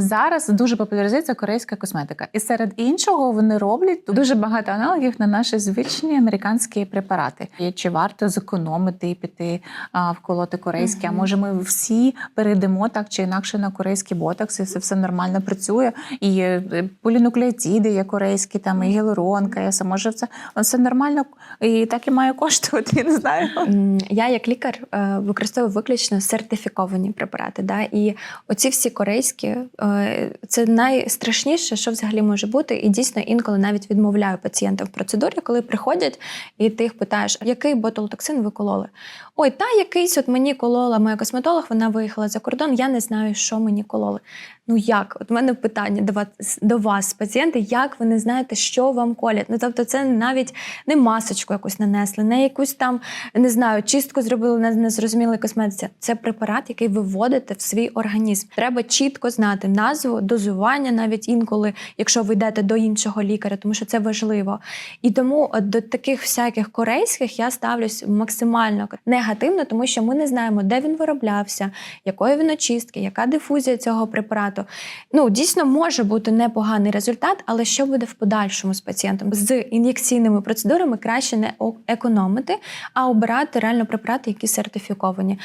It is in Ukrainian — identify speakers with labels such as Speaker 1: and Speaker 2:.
Speaker 1: Зараз дуже популяризується корейська косметика, і серед іншого вони роблять дуже багато аналогів на наші звичні американські препарати. І чи варто зекономити і піти а, вколоти корейські? А може, ми всі перейдемо так чи інакше на корейський ботокс, і це все нормально працює. І е, полінуклеотиди є корейські, там і гіалуронка, і все може це все нормально і так і має коштувати. Я не знаю.
Speaker 2: Я як лікар е, використовую виключно сертифіковані препарати. Да? І оці всі корейські е, це найстрашніше, що взагалі може бути. І дійсно інколи навіть відмовляю пацієнтам в процедурі, коли приходять, і ти їх питаєш, який ботулотоксин ви кололи? Ой, та якийсь от мені колола моя косметолог, вона виїхала за кордон. Я не знаю, що мені кололи. Ну як? От в мене питання до вас до вас, пацієнти, як ви не знаєте, що вам колять? Ну тобто, це навіть не масочку якусь нанесли, не якусь там не знаю, чистку зробили на незрозумілій косметиці. Це препарат, який ви вводите в свій організм. Треба чітко знати назву, дозування, навіть інколи, якщо ви йдете до іншого лікаря, тому що це важливо. І тому до таких всяких корейських я ставлюсь максимально негативно, тому що ми не знаємо, де він вироблявся, якої він очистки, яка дифузія цього препарату. Ну дійсно може бути непоганий результат, але що буде в подальшому з пацієнтом? З ін'єкційними процедурами краще не економити, а обирати реально препарати, які сертифіковані.